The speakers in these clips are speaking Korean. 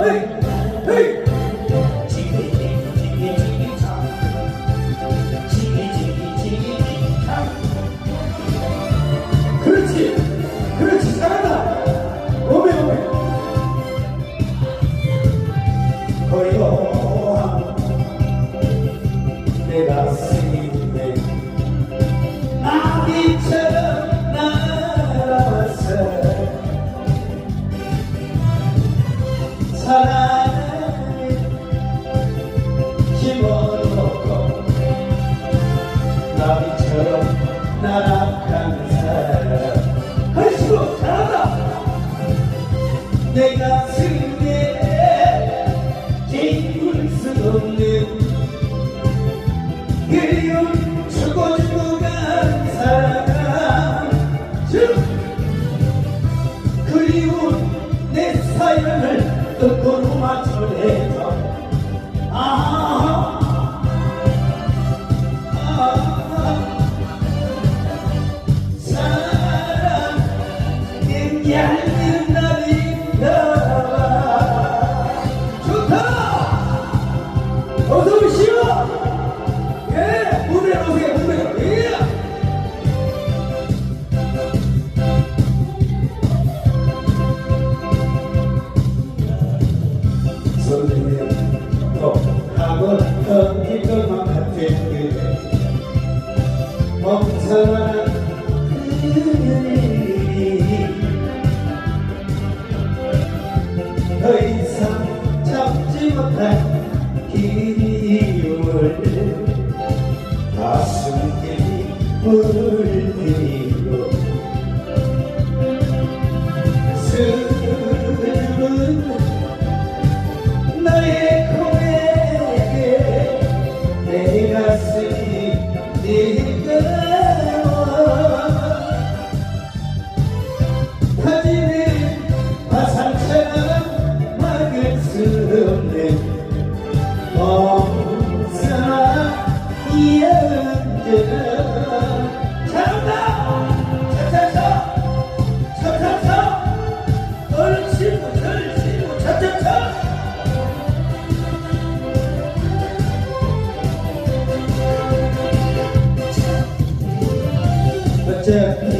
네. Salam. 멈춰라 그녀의 사랑 그리움을 가슴 깊이 부르 어째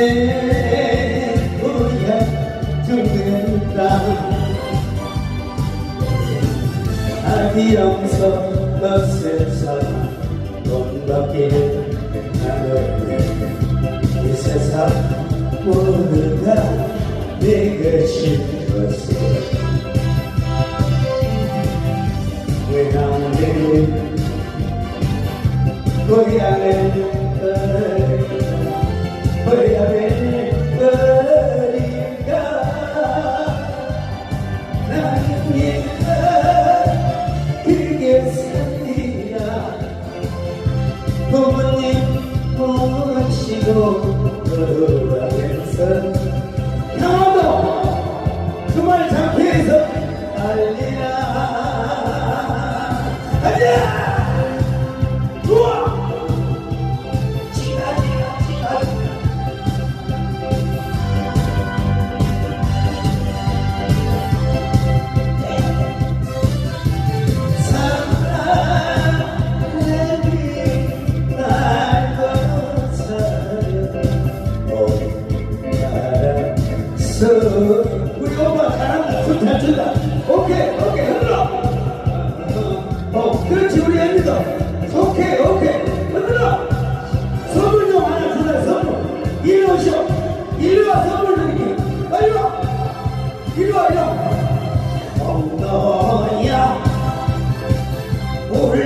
내노야 죽는다 아디영서 너 세상 온덕길 나를 이 세상 모두 다내 것인 것을 왜난 내게 고향에 떠나 Wait a minute.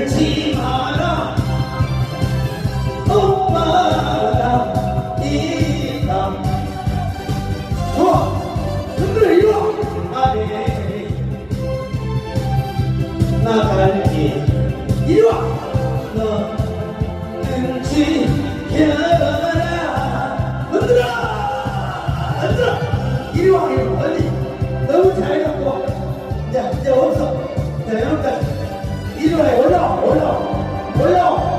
지 마라. 엄마라 이남 좋아. 흔들어 이거 아래 나갈게. 이리와. 너 눈치 겨라. 흔들어. 흔들어. 이리와 이리와. 빨리. 너무 잘갖고 이제 이제 없어 자 여기까지. 我要我要，我要，